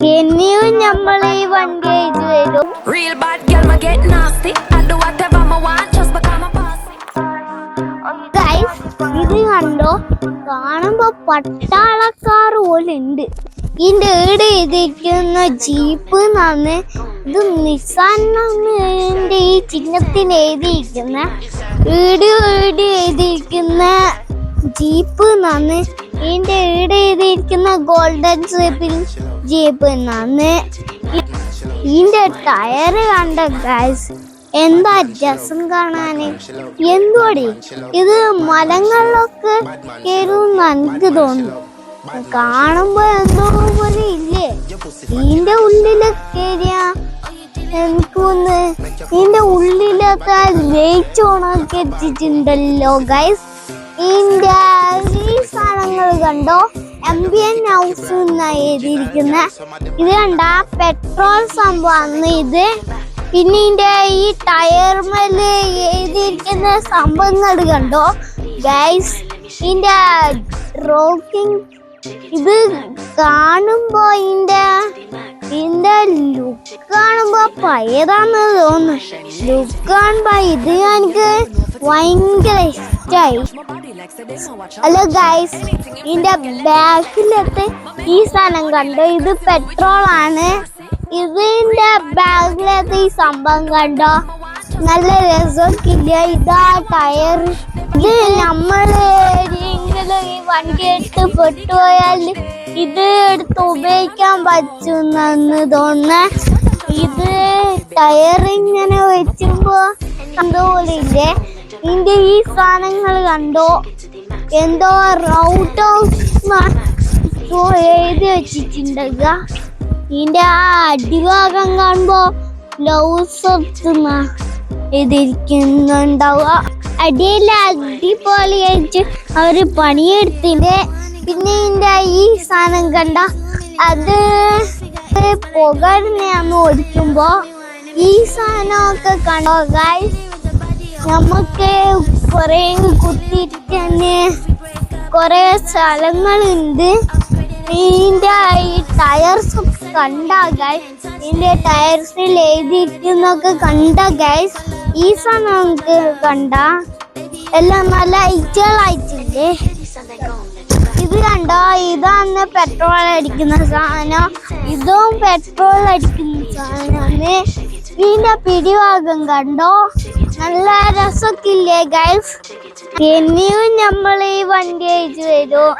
ഇനിയും നമ്മൾ ഈ വണ്ടി വരും Real bad girl, ma get nasty. I do whatever I want, just become a. Guys ഇത് കണ്ടോ കാണുമ്പോ പട്ടാളക്കാർ പോലെ ഉണ്ട് ഇതിന്റെ ഏട് എഴുതിയിരിക്കുന്ന ജീപ്പ് എന്നാണ് ഇത് ഇതിന്റെ ഈ ചിഹ്നത്തിന് എഴുതിയിരിക്കുന്ന ഈട് ഈട് എഴുതിയിരിക്കുന്ന ജീപ്പ് എന്നാണ് ഇതിന്റെ ഈട് എഴുതിയിരിക്കുന്ന ഗോൾഡൻ ഷേപ്പിൽ ജീപ്പ് എന്നാണ്. ഇതിന്റെ ടയർ കണ്ട ഗൈസ് എന്താ രസം കാണാന്? എന്തോടി ഇത് മലങ്ങളിലൊക്കെ നനക്ക് എനിക്ക് തോന്നുന്നു. കാണുമ്പോ എന്തോ പോലെ ഇല്ലേ? ഇതിന്റെ ഉള്ളിലൊക്കെ കയറിയ എനിക്കൊന്ന് ഇതിന്റെ ഉള്ളിലൊക്കെ ലയിച്ച് എത്തിച്ചിട്ടുണ്ടല്ലോ ഗൈസ് ഇതിന്റെ സാധനങ്ങൾ കണ്ടോ? എംബിയൻ ഹൗസ് എഴുതിയിരിക്കുന്ന. ഇത് കണ്ട പെട്രോൾ സംഭവമാണ് ഇത്. പിന്നെ ഇതിന്റെ ഈ ടയർമേൽ എഴുതിയിരിക്കുന്ന സംഭവങ്ങൾ കണ്ടോ? ഗൈസ് ഇതിന്റെ റോക്കിംഗ് ഇത് കാണുമ്പോ ഇതിന്റെ ഇതിന്റെ ലുക്ക് കാണുമ്പോ പഴയതാന്ന് തോന്നുന്നു. ലുക്ക് കാണുമ്പോ ഇത് എനിക്ക് ഭയങ്കര ഹലോ ഗൈസ് ഇതിന്റെ ബാക്കിലത്തെ ഈ സാധനം കണ്ടോ? ഇത് പെട്രോൾ ആണ്. ഇതിന്റെ ബാഗിലത്തെ ഈ സംഭവം കണ്ടോ? നല്ല രസമൊക്കില്ല ഇതാ ടയർ ഇത് നമ്മൾ ഈ വണ്ടി എടുത്ത് പെട്ടുപോയാൽ ഇത് എടുത്ത് ഉപയോഗിക്കാൻ പറ്റുന്നെന്ന് തോന്നുന്നേ. ഇത് ടയർ ഇങ്ങനെ വെച്ചുമ്പോ എന്തോപോലെ ഇല്ലേ ഇതിന്റെ ഈ സാധനങ്ങൾ കണ്ടോ? എന്തോ റൗട്ട് എഴുതി വെച്ചിട്ടുണ്ടല്ല ഇതിന്റെ ആ അടിഭാഗം കാണുമ്പോ ലൗസ് ഇതിരിക്കുന്നുണ്ടാവുക അടിയിൽ അടിപൊളിയായിട്ട് അവർ പണിയെടുത്തിന്റെ പിന്നെ ഇതിന്റെ ഈ സാധനം കണ്ട അത് പുകഴ്ന്നെയാന്ന് ഓടിക്കുമ്പോ ഈ സാധനമൊക്കെ കണ്ടോ ഗൈസ് നമുക്ക് കുറെ തന്നെ കുറേ സ്ഥലങ്ങളുണ്ട്. ഇതിന്റെ ഈ ടയർസ് കണ്ടാ ഗൈസ് ഇതിന്റെ ടയർസിൽ എഴുതിയിരിക്കുന്നൊക്കെ കണ്ട ഗൈസ് ഈ സാധനം നമുക്ക് കണ്ട. എല്ലാം നല്ല ഐറ്റുകളായിട്ടില്ലേ ഇത് കണ്ടോ? ഇതാണ് പെട്രോൾ അടിക്കുന്ന സാധനം. ഇതും പെട്രോൾ അടിക്കുന്ന സാധനമാണ്. ഇതിന്റെ പിടിഭാഗം കണ്ടോ? നല്ല രസമൊക്കെ ഇല്ലേ ഗൈസ് ഇനിയും നമ്മൾ ഈ വണ്ടി അയച്ചു തരും